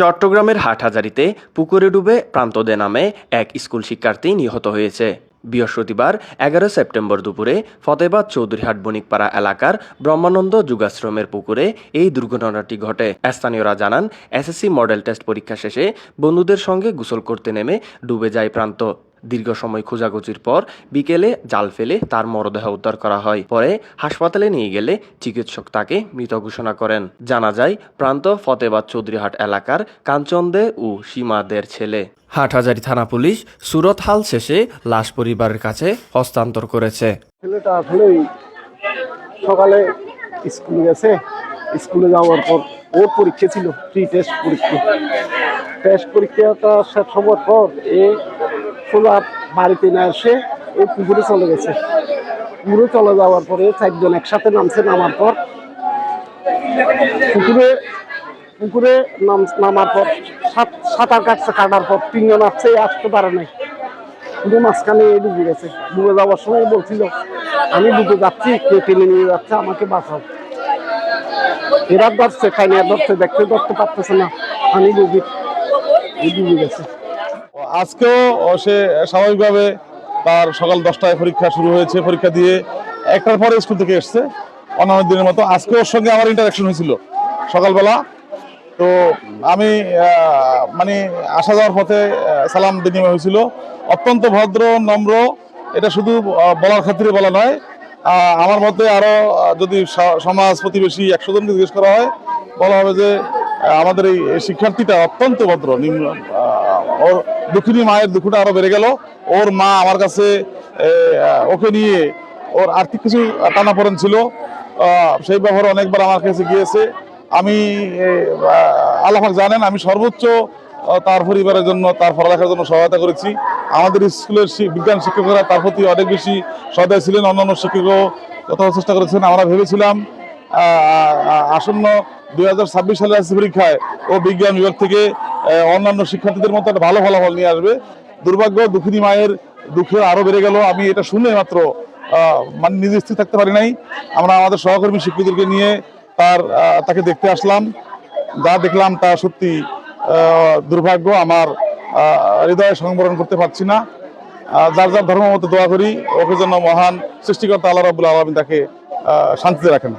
চট্টগ্রামের হাটহাজারিতে পুকুরে ডুবে প্রান্তদে নামে এক স্কুল শিক্ষার্থী নিহত হয়েছে। বৃহস্পতিবার এগারো সেপ্টেম্বর দুপুরে ফতেবাদ চৌধুরীহাট বণিকপাড়া এলাকার ব্রহ্মানন্দ যুগাশ্রমের পুকুরে এই দুর্ঘটনাটি ঘটে। স্থানীয়রা জানান, এসএসসি মডেল টেস্ট পরীক্ষা শেষে বন্ধুদের সঙ্গে গোসল করতে নেমে ডুবে যায় প্রান্ত। দীর্ঘ সময় খোঁজাখুঁজির পর বিকেলে জাল ফেলে তার মরদেহ উদ্ধার করা হয়। পরে হাসপাতালে নিয়ে গেলে চিকিৎসক তাকে মৃত ঘোষণা করেন। জানা যায় প্রান্ত ফতেবাদ চৌধুরীহাট এলাকার কাঞ্চন্দে ও সীমাদের ছেলে। হাটহাজারী থানা পুলিশ সুরত হাল শেষে লাশ পরিবারের কাছে হস্তান্তর করেছে। ছেলেটা আসলে সকালে স্কুলে গেছে। স্কুলে যাওয়ার পর ওর পরীক্ষা ছিল প্রি টেস্ট পরীক্ষা। টেস্ট পরীক্ষাটা শেষ হওয়ার পর এ সোজা বাড়িতে না এসে ও পুকুরে চলে গেছে। পুকুরে চলে যাওয়ার পরে চারজন একসাথে নামছে, নামার পর। পুকুরে পুকুরে নাম, নামার পর সাত, সাঁতার কাটছে, কাটার পর তিনজন আসছে আসতে পারে নাই। পুরো মাঝখানে ডুবে গেছে। ডুবে যাওয়ার সময় বলছিল, আমি ডুবে যাচ্ছি, কে টেনে নিয়ে যাচ্ছে, আমাকে বাঁচাও। এরা ধরছে খাইনিয়া ধরছে, দেখতে, ধরতে পারতেছে না, আমি ডুবি ডুবে গেছে। আজকেও সে স্বাভাবিকভাবে তার সকাল দশটায় পরীক্ষা শুরু হয়েছে পরীক্ষা দিয়ে একটার পরে স্কুল থেকে এসছে অন্যান্য দিনের মতো। আজকে ওর সঙ্গে আমার ইন্টারাকশন হয়েছিল সকালবেলা। তো আমি মানে আসা যাওয়ার পথে সালাম বিনিময় হয়েছিল। অত্যন্ত ভদ্র নম্র এটা শুধু বলার খাতিরে বলা নয়। আমার মতে আরও আহ, যদি সমাজ প্রতিবেশী একশো জনকে জিজ্ঞেস করা হয় বলা হবে যে আমাদের এই শিক্ষার্থীটা অত্যন্ত ভদ্র নিম্ন ওর দুঃখিনী মায়ের দুঃখটা আরও বেড়ে গেল। ওর মা আমার কাছে ওকে নিয়ে ওর আর্থিক কিছু টানাপোড়েন ছিল। সেই ব্যাপারে অনেকবার আমার কাছে গিয়েছে। আমি এ, আহ, আল্লাহ জানেন আমি সর্বোচ্চ তার পরিবারের জন্য তার পড়ালেখার জন্য সহায়তা করেছি। আমাদের স্কুলের বিজ্ঞান শিক্ষকরা তার প্রতি অনেক বেশি সদয় ছিলেন। অন্যান্য শিক্ষকও যথাযথ চেষ্টা করেছেন। আমরা ভেবেছিলাম আসন্ন দুই হাজার ছাব্বিশ সালের এসএসসি পরীক্ষায় ও বিজ্ঞান বিভাগ থেকে অন্যান্য শিক্ষার্থীদের মতো একটা ভালো ফলাফল নিয়ে আসবে। দুর্ভাগ্য দুঃখিনী মায়ের দুঃখে আরও বেড়ে গেল। আমি এটা শুনে মাত্র মানে নিজে স্থির থাকতে পারি নাই। আমরা আমাদের সহকর্মী শিক্ষকদেরকে নিয়ে তার তাকে দেখতে আসলাম। যা দেখলাম তা সত্যি দুর্ভাগ্য। আমার হৃদয়ে সংবরণ করতে পারছি না। যার যার ধর্ম মতো দোয়া করি, ওকে জন্য মহান সৃষ্টিকর্তা আল্লাহ রাবুল আলমিন তাকে শান্তিতে রাখেন।